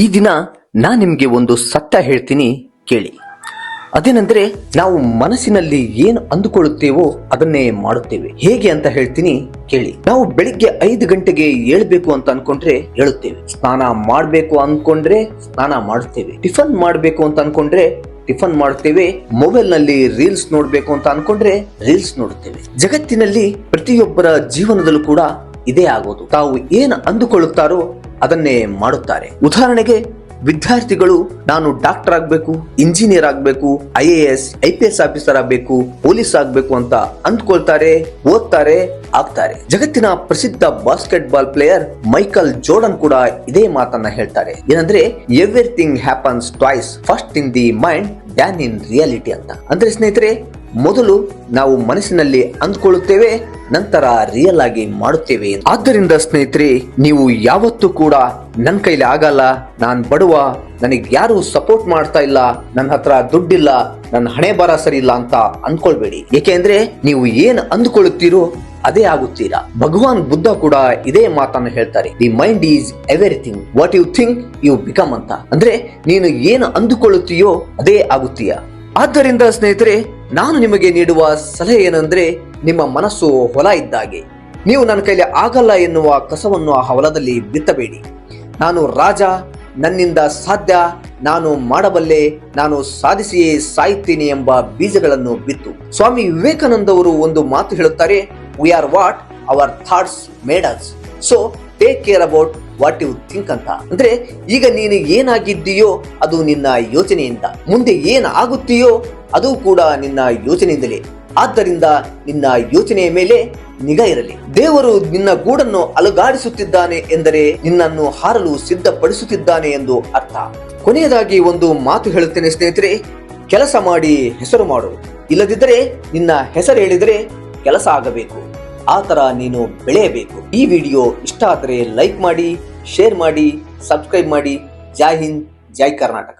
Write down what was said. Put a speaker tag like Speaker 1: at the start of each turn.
Speaker 1: ಈ ದಿನ ನಾನು ನಿಮಗೆ ಒಂದು ಸತ್ಯ ಹೇಳ್ತೀನಿ ಕೇಳಿ. ಅದೇನೆಂದ್ರೆ ನಾವು ಮನಸ್ಸಿನಲ್ಲಿ ಏನು ಅಂದುಕೊಳ್ಳುತ್ತೇವೋ ಅದನ್ನೇ ಮಾಡುತ್ತೇವೆ. ಹೇಗೆ ಅಂತ ಹೇಳ್ತೀನಿ ಕೇಳಿ. ನಾವು ಬೆಳಿಗ್ಗೆ ಐದು ಗಂಟೆಗೆ ಏಳ್ಬೇಕು ಅಂತ ಅನ್ಕೊಂಡ್ರೆ ಹೇಳುತ್ತೇವೆ ಸ್ನಾನ ಮಾಡಬೇಕು ಅನ್ಕೊಂಡ್ರೆ ಸ್ನಾನ ಮಾಡುತ್ತೇವೆ. ಟಿಫನ್ ಮಾಡಬೇಕು ಅಂತ ಅನ್ಕೊಂಡ್ರೆ ಟಿಫನ್ ಮಾಡುತ್ತೇವೆ. ಮೊಬೈಲ್ನಲ್ಲಿ ರೀಲ್ಸ್ ನೋಡ್ಬೇಕು ಅಂತ ಅನ್ಕೊಂಡ್ರೆ ರೀಲ್ಸ್ ನೋಡುತ್ತೇವೆ. ಜಗತ್ತಿನಲ್ಲಿ ಪ್ರತಿಯೊಬ್ಬರ ಜೀವನದಲ್ಲೂ ಕೂಡ ಇದೇ ಆಗೋದು. ತಾವು ಏನು ಅಂದುಕೊಳ್ಳುತ್ತಾರೋ ಅದನ್ನೇ ಮಾಡುತ್ತಾರೆ. ಉದಾಹರಣೆಗೆ, ವಿದ್ಯಾರ್ಥಿಗಳು, ನಾನು ಡಾಕ್ಟರ್ ಆಗಬೇಕು, ಇಂಜಿನಿಯರ್ ಆಗಬೇಕು, I A S, I P S officer ಆಗಬೇಕು, ಪೊಲೀಸ್ ಆಗಬೇಕು ಅಂತ ಅಂದ್ಕೊಳ್ತಾರೆ, ಓದ್ತಾರೆ, ಆಗ್ತಾರೆ. ಜಗತ್ತಿನ ಪ್ರಸಿದ್ಧ basketball player Michael Jordan ಕೂಡ ಇದೇ ಮಾತನ್ನ ಹೇಳ್ತಾರೆ. ಏನಂದ್ರೆ everything happens twice first in the mind then in reality ಅಂತ. ಅಂದ್ರೆ ಸ್ನೇಹಿತರೆ, ಮೊದಲು ನಾವು ಮನಸ್ಸಿನಲ್ಲಿ ಅಂದ್ಕೊಳ್ಳುತ್ತೇವೆ ನಂತರ ರಿಯಲ್ ಆಗಿ ಮಾಡುತ್ತೇವೆ. ಆದ್ದರಿಂದ ಸ್ನೇಹಿತರೆ, ನೀವು ಯಾವತ್ತೂ ಕೂಡ ನನ್ನ ಕೈಲಿ ಆಗಲ್ಲ. ನಾನು ಬಡವ. ನನಗೆ ಯಾರು ಸಪೋರ್ಟ್ ಮಾಡ್ತಾ ಇಲ್ಲ. ನನ್ನ ಹತ್ರ ದುಡ್ಡಿಲ್ಲ. ನನ್ನ ಹಣೆ ಬರ ಸರಿ ಇಲ್ಲ ಅಂತ ಅನ್ಕೊಳ್ಬೇಡಿ. ಏಕೆಂದ್ರೆ ನೀವು ಏನ್ ಅಂದ್ಕೊಳ್ಳುತ್ತೀರೋ ಅದೇ ಆಗುತ್ತೀರಾ. ಭಗವಾನ್ ಬುದ್ಧ ಕೂಡ ಇದೇ ಮಾತನ್ನು ಹೇಳ್ತಾರೆ. The mind is everything what you think you become ಅಂತ. ಅಂದ್ರೆ ನೀನು ಏನು ಅಂದುಕೊಳ್ಳುತ್ತೀಯೋ ಅದೇ ಆಗುತ್ತೀಯ. ಆದ್ದರಿಂದ ಸ್ನೇಹಿತರೆ, ನಾನು ನಿಮಗೆ ನೀಡುವ ಸಲಹೆ ಏನಂದ್ರೆ ನಿಮ್ಮ ಮನಸ್ಸು ಹೊಲ ಇದ್ದಾಗೆ. ನೀವು ನನ್ನ ಕೈಲಿ ಆಗಲ್ಲ ಎನ್ನುವ ಕಸವನ್ನು ಆ ಹೊಲದಲ್ಲಿ ಬಿತ್ತಬೇಡಿ. ನಾನು ರಾಜ, ನನ್ನಿಂದ ಸಾಧ್ಯ, ನಾನು ಮಾಡಬಲ್ಲೆ, ನಾನು ಸಾಧಿಸಿಯೇ ಸಾಯುತ್ತೇನೆ ಎಂಬ ಬೀಜಗಳನ್ನು ಬಿತ್ತು. ಸ್ವಾಮಿ ವಿವೇಕಾನಂದವರು ಒಂದು ಮಾತು ಹೇಳುತ್ತಾರೆ we are what our thoughts made us so take care about what you think ಅಂತ. ಅಂದ್ರೆ, ಈಗ ನೀನು ಏನಾಗಿದ್ದೀಯೋ ಅದು ನಿನ್ನ ಯೋಚನೆಯಿಂದ. ಮುಂದೆ ಏನಾಗುತ್ತೀಯೋ ಅದು ಕೂಡ ನಿನ್ನ ಯೋಚನೆಯಿಂದಲೇ. ಆದ್ದರಿಂದ ನಿನ್ನ ಯೋಚನೆಯ ಮೇಲೆ ನಿಗಾ ಇರಲಿ. ದೇವರು ನಿನ್ನ ಗೂಡನ್ನು ಅಲುಗಾಡಿಸುತ್ತಿದ್ದಾನೆ ಎಂದರೆ ನಿನ್ನನ್ನು ಹಾರಲು ಸಿದ್ಧಪಡಿಸುತ್ತಿದ್ದಾನೆ ಎಂದು ಅರ್ಥ. ಕೊನೆಯದಾಗಿ ಒಂದು ಮಾತು ಹೇಳುತ್ತೇನೆ ಸ್ನೇಹಿತರೆ, ಕೆಲಸ ಮಾಡಿ ಹೆಸರು ಮಾಡು. ಇಲ್ಲದಿದ್ದರೆ ನಿನ್ನ ಹೆಸರು ಹೇಳಿದರೆ ಕೆಲಸ ಆಗಬೇಕು. ಆ ತರ ನೀನು ಬೆಳೆಯಬೇಕು. ಈ ವಿಡಿಯೋ ಇಷ್ಟ ಆದರೆ ಲೈಕ್ ಮಾಡಿ, ಶೇರ್ ಮಾಡಿ, ಸಬ್ಸ್ಕ್ರೈಬ್ ಮಾಡಿ. ಜೈ ಹಿಂದ್, ಜೈ ಕರ್ನಾಟಕ.